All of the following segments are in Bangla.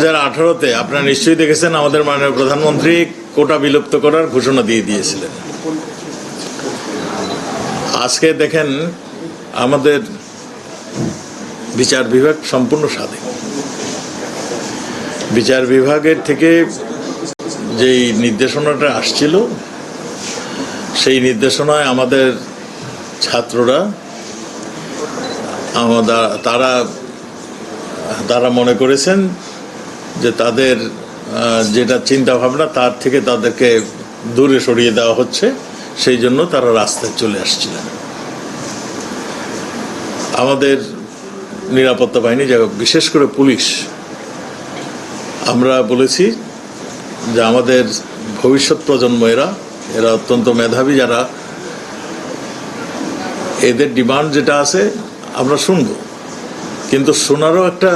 হাজার আঠারোতে আপনারা নিশ্চয়ই দেখেছেন আমাদের মাননীয় প্রধানমন্ত্রী কোটা বিলুপ্ত করার ঘোষণা দিয়ে দিয়েছিলেন। আজকে দেখেন আমাদের বিচার বিভাগ সম্পূর্ণ স্বাধীন বিচার বিভাগের থেকে যেই নির্দেশনাটা আসছিল, সেই নির্দেশনায় আমাদের ছাত্ররা আমাদের তারা তারা মনে করেছেন যে তাদের যেটা চিন্তা ভাবনা তার থেকে তাদেরকে দূরে সরিয়ে দেওয়া হচ্ছে। সেই জন্য তারা রাস্তায় চলে আসছিলেন। আমাদের নিরাপত্তা বাহিনী যা বিশেষ করে পুলিশ, আমরা বলেছি যে আমাদের ভবিষ্যৎ প্রজন্ম, এরা এরা অত্যন্ত মেধাবী, যারা এদের ডিমান্ড যেটা আছে, আমরা শুনব। কিন্তু শোনারও একটা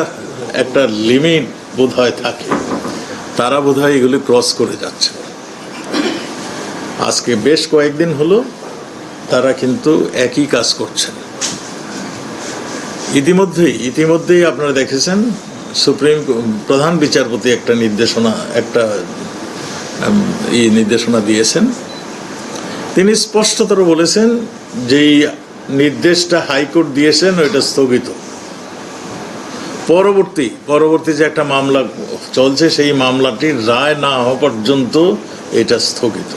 একটা লিমিট বোধ হয় থাকে। তারা বোধ হয় এগুলি ক্রস করে যাচ্ছে। আজকে বেশ কয়েকদিন হলো তারা কিন্তু একই কাজ করছেন। ইতিমধ্যেই ইতিমধ্যেই আপনারা দেখেছেন, সুপ্রিম প্রধান বিচারপতি একটা নির্দেশনা, একটা ই নির্দেশনা দিয়েছেন। তিনি স্পষ্টতর বলেছেন যে এই নির্দেশটা হাইকোর্ট দিয়েছেন, ওইটা স্থগিত। পরবর্তী পরবর্তী যে একটা মামলা চলছে, সেই মামলাটির রায় না হওয়া পর্যন্ত এটা স্থগিত।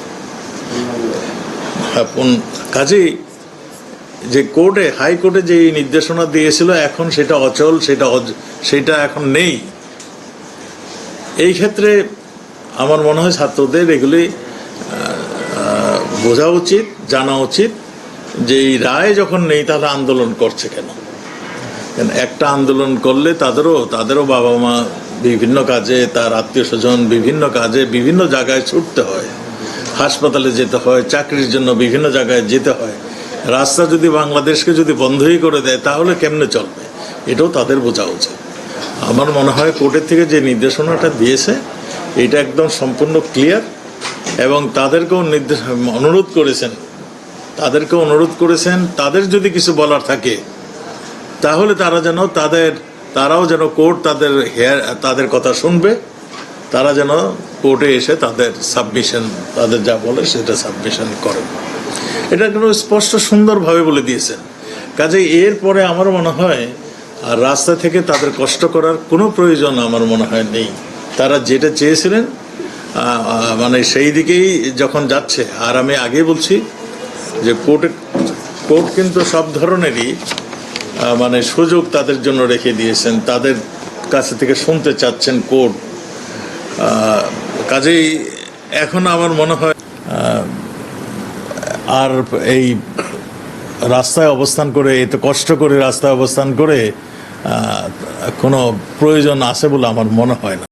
এখন কাজেই যে কোর্টে, হাইকোর্টে যে নির্দেশনা দিয়েছিল, এখন সেটা অচল, সেটা সেটা এখন নেই। এই ক্ষেত্রে আমার মনে হয় ছাত্রদের এগুলি বোঝা উচিত, জানা উচিত যে এই রায় যখন নেই, তাহলে আন্দোলন করছে কেন? কেন? একটা আন্দোলন করলে তাদেরও তাদেরও বাবা মা বিভিন্ন কাজে, তার আত্মীয় স্বজন বিভিন্ন কাজে বিভিন্ন জায়গায় ছুটতে হয়। হাসপাতালে যেতে হয়, চাকরির জন্য বিভিন্ন জায়গায় যেতে হয়। রাস্তা যদি বাংলাদেশকে যদি বন্ধই করে দেয়, তাহলে কেমনে চলবে? এটাও তাদের বোঝা উচিত। আমার মনে হয় কোর্টের থেকে যে নির্দেশনাটা দিয়েছে, এটা একদম সম্পূর্ণ ক্লিয়ার এবং তাদেরকেও নির্দেশ অনুরোধ করেছেন। তাদেরকে অনুরোধ করেছেন। তাদের যদি কিছু বলার থাকে তাহলে তারা যেন তাদের, তারাও যেন কোর্ট তাদের হেয়ার, তাদের কথা শুনবে। তারা যেন কোর্টে এসে তাদের সাবমিশন তাদের যা বলে সেটা সাবমিশন করে। এটা কিন্তু স্পষ্ট সুন্দরভাবে বলে দিয়েছেন। কাজে এরপরে আমার মনে হয়, আর রাস্তা থেকে তাদের কষ্ট করার কোনো প্রয়োজন আমার মনে হয় নেই। তারা যেটা চেয়েছিলেন মানে সেই দিকেই যখন যাচ্ছে, আর আমি আগে বলছি যে কোর্টে, কোর্ট কিন্তু সব ধরনেরই মানে সুযোগ তাদের জন্য রেখে দিয়েছেন। তাদের কাছে থেকে শুনতে চাচ্ছেন কোর্ট কাজেই এখন আমার মনে হয় আর এই রাস্তায় অবস্থান করে, এত কষ্ট করে রাস্তায় অবস্থান করে কোনো প্রয়োজন আছে বলে আমার মনে হয় না।